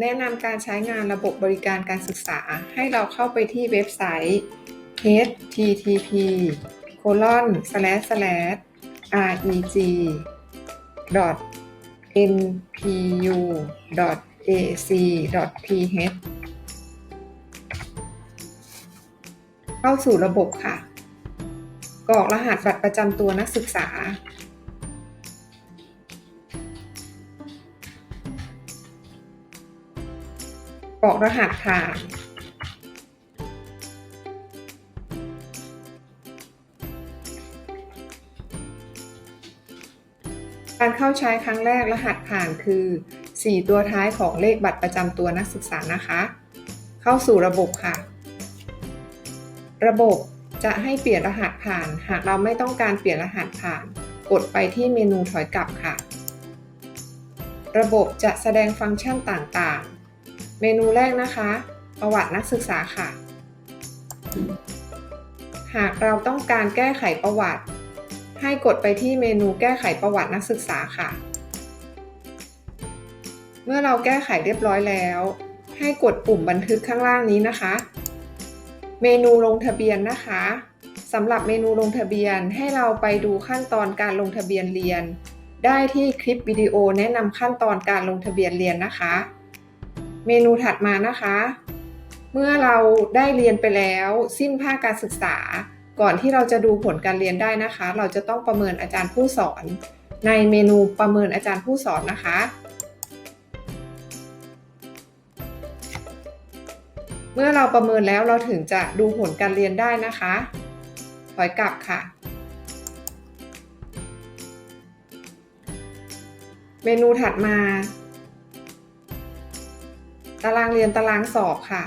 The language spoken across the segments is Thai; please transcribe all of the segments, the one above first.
แนะนำการใช้งานระบบบริการการศึกษา ให้เราเข้าไปที่เว็บไซต์ http colon slash slash reg npu ac ph เข้าสู่ระบบค่ะ กรอกรหัสบัตรประจำตัวนักศึกษา กรอกรหัสผ่านการเข้าใช้ครั้งแรกรหัสผ่านคือ 4 ตัวท้ายของเลขบัตรประจำตัวนักศึกษานะคะ เข้าสู่ระบบค่ะ ระบบจะให้เปลี่ยนรหัสผ่าน หากเราไม่ต้องการเปลี่ยนรหัสผ่าน กดไปที่เมนูถอยกลับค่ะ ระบบจะแสดงฟังก์ชันต่างๆ เมนูแรกนะคะ ประวัตินักศึกษาค่ะ หากเราต้องการแก้ไขประวัติ ให้กดไปที่เมนูแก้ไขประวัตินักศึกษาค่ะ เมื่อเราแก้ไขเรียบร้อยแล้ว ให้กดปุ่มบันทึกข้างล่างนี้นะคะ เมนูลงทะเบียนนะคะสำหรับเมนูลงทะเบียนให้เราไปดูขั้นตอนการลงทะเบียนเรียน ได้ที่คลิปวิดีโอแนะนำขั้นตอนการลงทะเบียนเรียนนะคะ เมนูถัดมานะคะ เมื่อเราได้เรียนไปแล้ว สิ้นภาคการศึกษา ก่อนที่เราจะดูผลการเรียนได้นะคะ เราจะต้องประเมินอาจารย์ผู้สอน ในเมนูประเมินอาจารย์ผู้สอนนะคะ เมื่อเราประเมินแล้วเราถึงจะดูผลการเรียนได้นะคะถอยกลับค่ะ เมนูถัดมา ตารางเรียนตารางสอบค่ะ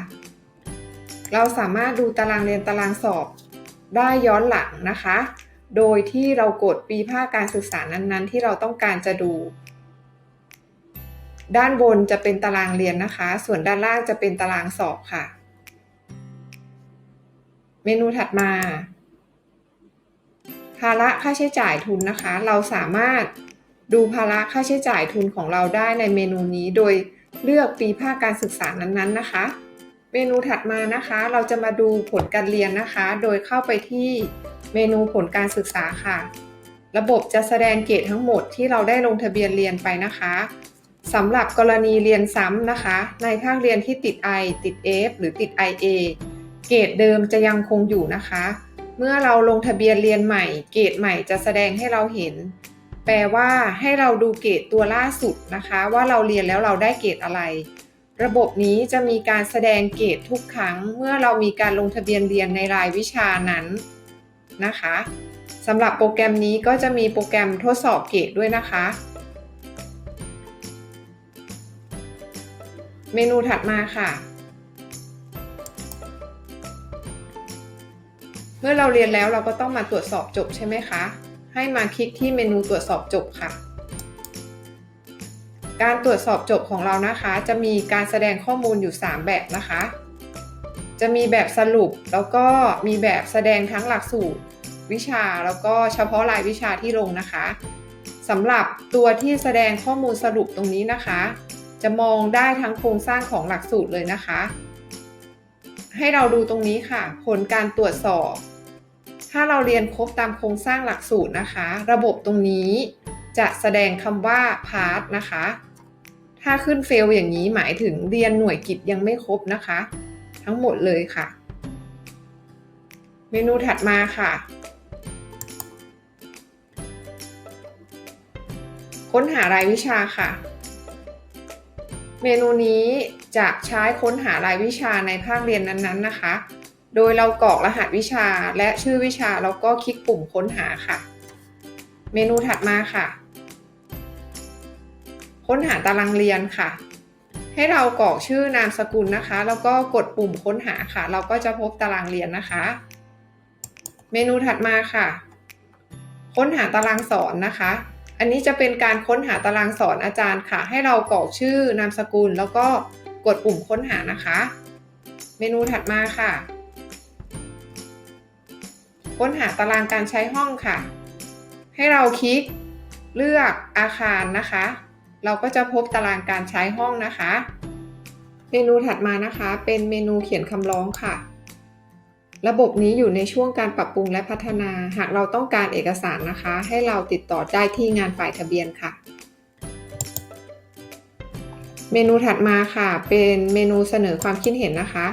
เราสามารถดูตารางเรียนตารางสอบได้ย้อนหลังนะคะ โดยที่เรากดปีภาคการศึกษานั้นๆ ที่เราต้องการจะดู ด้านบนจะเป็นตารางเรียนนะคะ ส่วนด้านล่างจะเป็นตารางสอบค่ะ เมนูถัดมา ภาระค่าใช้จ่ายทุนนะคะ เราสามารถดูภาระค่าใช้จ่ายทุนของเราได้ในเมนูนี้โดย เลือกปีภาคการศึกษานั้นๆนะคะ เมนูถัดมานะคะ เราจะมาดูผลการเรียนนะคะ โดยเข้าไปที่เมนูผลการศึกษาค่ะ ระบบจะแสดงเกรดทั้งหมดที่เราได้ลงทะเบียนเรียนไปนะคะสำหรับกรณีเรียนซ้ำนะคะ ในภาคเรียนที่ติด I ติด F หรือติด IA เกรดเดิมจะยังคงอยู่นะคะ เมื่อเราลงทะเบียนเรียนใหม่ เกรดใหม่จะแสดงให้เราเห็น แปลว่าให้เราดูเกรดตัวล่าสุดนะคะ ว่าเราเรียนแล้วเราได้เกรดอะไร ระบบนี้จะมีการแสดงเกรดทุกครั้ง เมื่อเรามีการลงทะเบียนเรียนในรายวิชานั้นนะคะสำหรับโปรแกรมนี้ก็จะมีโปรแกรมทดสอบเกรดด้วยนะคะ เมนูถัดมาค่ะ เมื่อเราเรียนแล้วเราก็ต้องมาตรวจสอบจบใช่ไหมคะ ให้มาคลิกที่เมนูตรวจสอบจบค่ะ การตรวจสอบจบของเรานะคะ จะมีการแสดงข้อมูลอยู่ 3 แบบนะคะ จะมีแบบสรุปแล้วก็มีแบบแสดงทั้งหลักสูตรวิชาแล้วก็เฉพาะรายวิชาที่ลงนะคะสำหรับตัวที่แสดงข้อมูลสรุปตรงนี้นะคะ จะมองได้ทั้งโครงสร้างของหลักสูตรเลยนะคะ ให้เราดูตรงนี้ค่ะ ผลการตรวจสอบ ถ้าเราเรียนครบตามโครงสร้างหลักสูตรนะคะ ระบบตรงนี้จะแสดงคำว่า part นะคะ ถ้าขึ้นเฟลอย่างนี้หมายถึงเรียนหน่วยกิจยังไม่ครบนะคะ ทั้งหมดเลยค่ะ เมนูถัดมาค่ะ ค้นหารายวิชาค่ะ เมนูนี้จะใช้ค้นหารายวิชาในภาคเรียนนั้นๆนะคะ โดยเรากรอกรหัสวิชาและชื่อวิชาแล้วก็คลิกปุ่มค้นหาค่ะ เมนูถัดมาค่ะ ค้นหาตารางเรียนค่ะ ให้เรากรอกชื่อนามสกุลนะคะ แล้วก็กดปุ่มค้นหาค่ะ เราก็จะพบตารางเรียนนะคะ เมนูถัดมาค่ะ ค้นหาตารางสอนนะคะ อันนี้จะเป็นการค้นหาตารางสอนอาจารย์ค่ะ ให้เรากรอกชื่อนามสกุล แล้วก็กดปุ่มค้นหานะคะ เมนูถัดมาค่ะ ค้นหาตารางการใช้ห้องค่ะ ให้เราคลิกเลือกอาคารนะคะ เราก็จะพบตารางการใช้ห้องนะคะ เมนูถัดมานะคะ เป็นเมนูเขียนคำร้องค่ะ ระบบนี้อยู่ในช่วงการปรับปรุงและพัฒนา หากเราต้องการเอกสารนะคะ ให้เราติดต่อได้ที่งานฝ่ายทะเบียนค่ะ เมนูถัดมาค่ะ เป็นเมนูเสนอความคิดเห็นนะคะ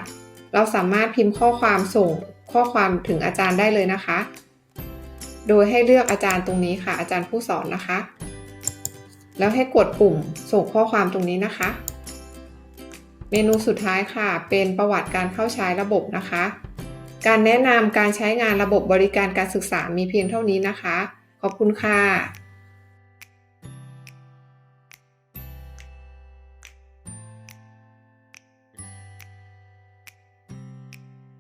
เราสามารถพิมพ์ข้อความส่ง ข้อความถึงอาจารย์ได้เลยนะคะ โดยให้เลือกอาจารย์ตรงนี้ค่ะ อาจารย์ผู้สอนนะคะ แล้วให้กดปุ่มส่งข้อความตรงนี้นะคะ เมนูสุดท้ายค่ะ เป็นประวัติการเข้าใช้ระบบนะคะ การแนะนำการใช้งานระบบบริการการศึกษามีเพียงเท่านี้นะคะ ขอบคุณค่ะ